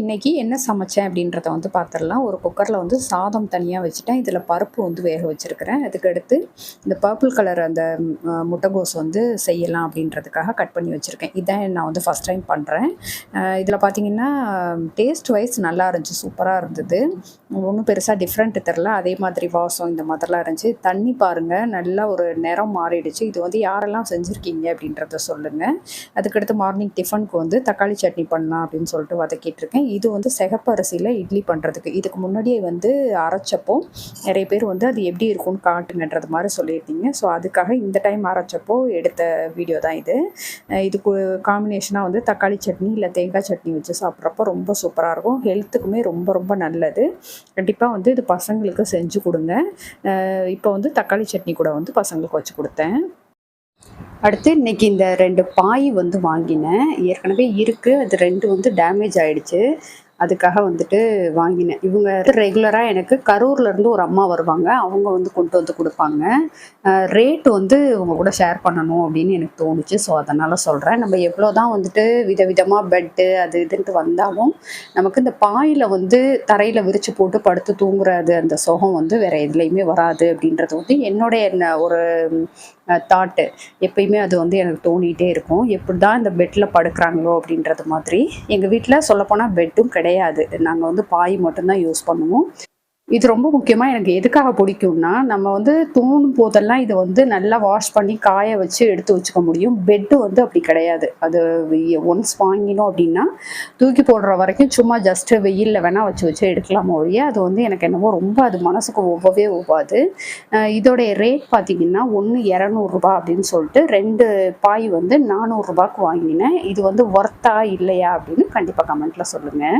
இன்னைக்கு என்ன சமைச்சேன் அப்படின்றத வந்து பார்த்துடலாம் ஒரு குக்கரில் வந்து சாதம் தனியாக வச்சுட்டேன். இதில் பருப்பு வந்து வேக வச்சுருக்கிறேன். அதுக்கடுத்து இந்த பர்பிள் கலர் அந்த முட்டைகோஸ் வந்து செய்யலாம் அப்படின்றதுக்காக கட் பண்ணி வச்சுருக்கேன். இதான் நான் வந்து ஃபஸ்ட் டைம் பண்ணுறேன் இதில் பார்த்தீங்கன்னா டேஸ்ட் வைஸ் நல்லா இருந்துச்சு. சூப்பராக இருந்தது. ஒன்றும் பெருசாக டிஃப்ரெண்ட் தெரில அதே மாதிரி வாசம் இந்த மாதிரிலாம் இருந்துச்சு. தண்ணி பாருங்கள் நல்லா ஒரு நிறம் மாறிடுச்சு. இது வந்து யாரெல்லாம் செஞ்சுருக்கீங்க அப்படின்றத சொல்லுங்கள் அதுக்கடுத்து மார்னிங் டிஃபனுக்கு வந்து தக்காளி சட்னி பண்ணலாம் அப்படின்னு சொல்லிட்டு வதக்கிட்டு இருக்கேன். இது வந்து சிகப்பு அரிசியில் இட்லி பண்ணுறதுக்கு இதுக்கு முன்னாடியே வந்து அரைச்சப்போ நிறைய பேர் வந்து அது எப்படி இருக்கும்னு காட்டுங்கன்றது மாதிரி சொல்லியிருந்தீங்க. ஸோ அதுக்காக இந்த டைம் அரைச்சப்போ எடுத்த வீடியோ தான் இது. இதுக்கு காம்பினேஷனாக வந்து தக்காளி சட்னி இல்லை தேங்காய் சட்னி வச்சு சாப்பிட்றப்போ ரொம்ப சூப்பராக இருக்கும். ஹெல்த்துக்குமே ரொம்ப ரொம்ப நல்லது. கண்டிப்பாக வந்து இது பசங்களுக்கு செஞ்சு கொடுங்க. இப்போ வந்து தக்காளி சட்னி கூட வந்து பசங்களுக்கு வச்சு கொடுத்தேன். அடுத்து இன்னைக்கு இந்த ரெண்டு பாய் வந்து வாங்கினேன். ஏற்கனவே இருக்குது அது ரெண்டு வந்து டேமேஜ் ஆகிடுச்சு அதுக்காக வந்துட்டு வாங்கினேன். இவங்க ரெகுலராக எனக்கு கரூர்ல இருந்து ஒரு அம்மா வருவாங்க. அவங்க வந்து கொண்டு வந்து கொடுப்பாங்க. ரேட் வந்து உங்க கூட ஷேர் பண்ணணும் அப்படின்னு எனக்கு தோணுச்சு. ஸோ அதனால் சொல்கிறேன் நம்ம எவ்வளோ தான் வந்துட்டு விதவிதமாக பெட்டு அது இதுன்ட்டு வந்தாலும் நமக்கு இந்த பாயில் வந்து தரையில் விரித்து போட்டு படுத்து தூங்குறது அந்த சுகம் வந்து வேற எதுலேயுமே வராது அப்படின்றது வந்து என்னுடைய என்ன ஒரு தாட்டு எப்பயுமே அது வந்து எனக்கு தோணிகிட்டே இருக்கும். எப்படி தான் இந்த பெட்டில் படுக்கிறாங்களோ அப்படின்றது மாதிரி எங்கள் வீட்டில் சொல்லப்போனால் பெட்டும் கிடையாது. கிடையாது. நாங்கள் வந்து பாய் மட்டும்தான் யூஸ் பண்ணுவோம். இது ரொம்ப முக்கியமாக எனக்கு எதுக்காக பிடிக்கும்னா நம்ம வந்து தூணும் போதெல்லாம் இதை வந்து நல்லா வாஷ் பண்ணி காய வச்சு எடுத்து வச்சுக்க முடியும். பெட்டு வந்து அப்படி கிடையாது. அது ஒன்ஸ் வாங்கினோம் அப்படின்னா தூக்கி போடுற வரைக்கும் சும்மா ஜஸ்ட்டு வெயிலில் வேணால் வச்சு வச்சு எடுக்கலாம் ஒழிய அது வந்து எனக்கு என்னவோ ரொம்ப அது மனசுக்கு ஒவ்வவே ஒவ்வாது இதோடைய ரேட் பார்த்தீங்கன்னா ஒன்று இரநூறுபா அப்படின்னு சொல்லிட்டு ரெண்டு பாய் வந்து நானூறுரூபாக்கு வாங்கினேன். இது வந்து ஒர்த்தா இல்லையா அப்படின்னு கண்டிப்பாக கமெண்ட்டில் சொல்லுங்கள்